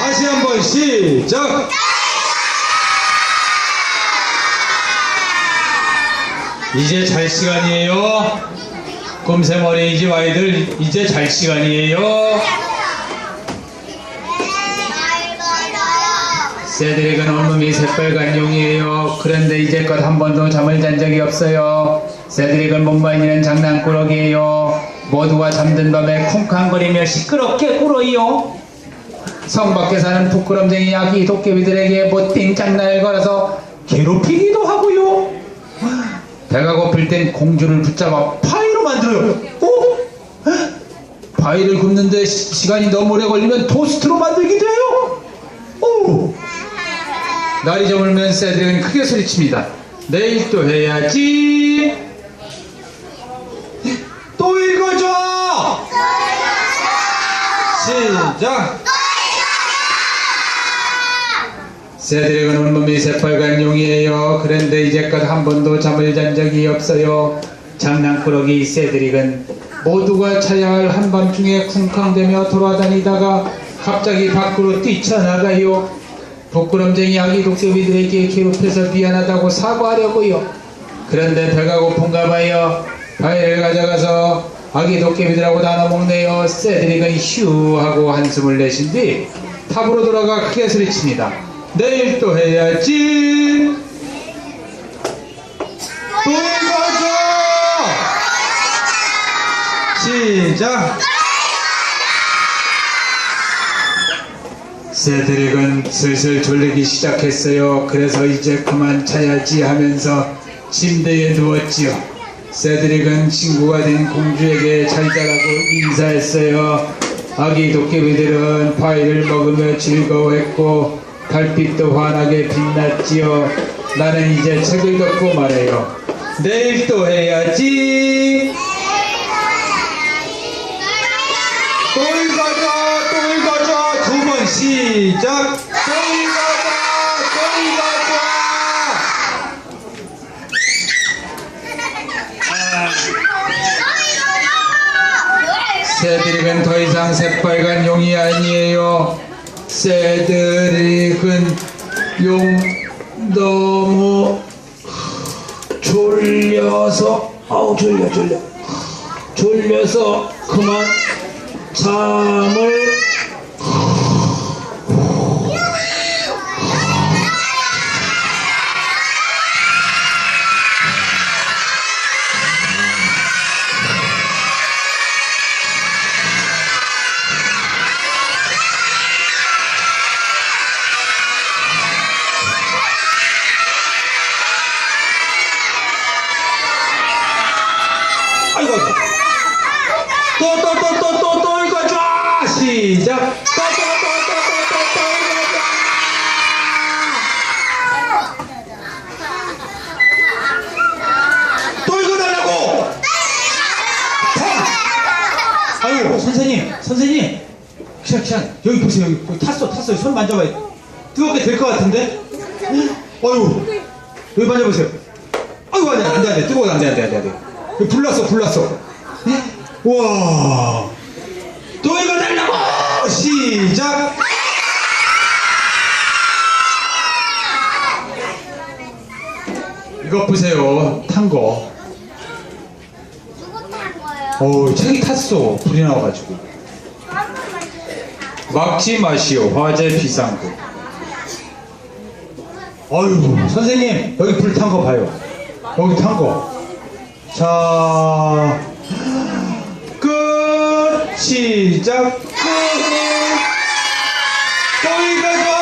다시 한번 시작! 이제 잘 시간이에요. 꼼새머리 이집 아이들 이제 잘 시간이에요. 새드릭은 온몸이 새빨간 용이에요. 그런데 이제껏 한 번도 잠을 잔 적이 없어요. 새드릭은 몸만이는 장난꾸러기예요. 모두가 잠든 밤에 쿵쾅거리며 시끄럽게 굴어요. 성 밖에 사는 부끄럼쟁이 아기 도깨비들에게 못된 장난을 걸어서 괴롭히기도 하고요. 배가 고플 땐 공주를 붙잡아 파이로 만들어요. 어? 파이를 굽는데 시- 시간이 너무 오래 걸리면 토스트로 만들기도 해요. 오! 날이 저물면 새들은 크게 소리칩니다. 내일 또 해야지. 또 읽어줘. 시작. 새들은 온몸이 새빨간 용이에요. 그런데 이제껏 한 번도 잠을 잔 적이 없어요. 장난꾸러기 새들이은 모두가 자야 할 한밤중에 쿵쾅대며 돌아다니다가 갑자기 밖으로 뛰쳐나가요. 부끄럼쟁이 아기 독새비들에게 괴롭혀서 미안하다고 사과하려고요. 그런데 배가 고픈가 봐요. 과일을 가져가서 아기 도깨비들하고 나눠 먹네요. 새들이가 휴 하고 한숨을 내신 뒤 탑으로 돌아가 크게 소리칩니다. 내일 또 해야지. 또 읽어줘. 시작. 새드릭은 슬슬 졸리기 시작했어요. 그래서 이제 그만 자야지 하면서 침대에 누웠지요. 새드릭은 친구가 된 공주에게 잘 자라고 인사했어요. 아기 도깨비들은 파이를 먹으며 즐거워했고 달빛도 환하게 빛났지요. 나는 이제 책을 덮고 말해요. 내일 또 해야지. 또 읽어줘, 또 읽어줘. 두 번 시작. 또 읽어줘, 또 읽어줘. 새드릭은 더 이상 새빨간 용이 아니에요. 새드릭은 용 너무 졸려서 아우 졸려 졸려. 졸려서 그만 잠을 시작! 또 읽어달라고! 자. 아유 선생님 선생님! ksian 여기 보세요 여기, 여기 탔어 탔어요 손 만져봐요. 뜨겁게 될 것 같은데? 아유 여기 만져보세요. 아이고 안돼 안 돼 안 돼. 뜨거워 안 돼 안 돼 안 돼 안돼. 여기 불났어 불났어. 우와! 또 이거 달라고 시작! 이것 보세요. 탄 거. 누구 탄 거예요? 어우 책이 탔어. 불이 나와가지고. 막지 마시오. 화재 비상구. 어휴 선생님 여기 불 탄 거 봐요. 여기 탄 거 자 끝. 시작 Viva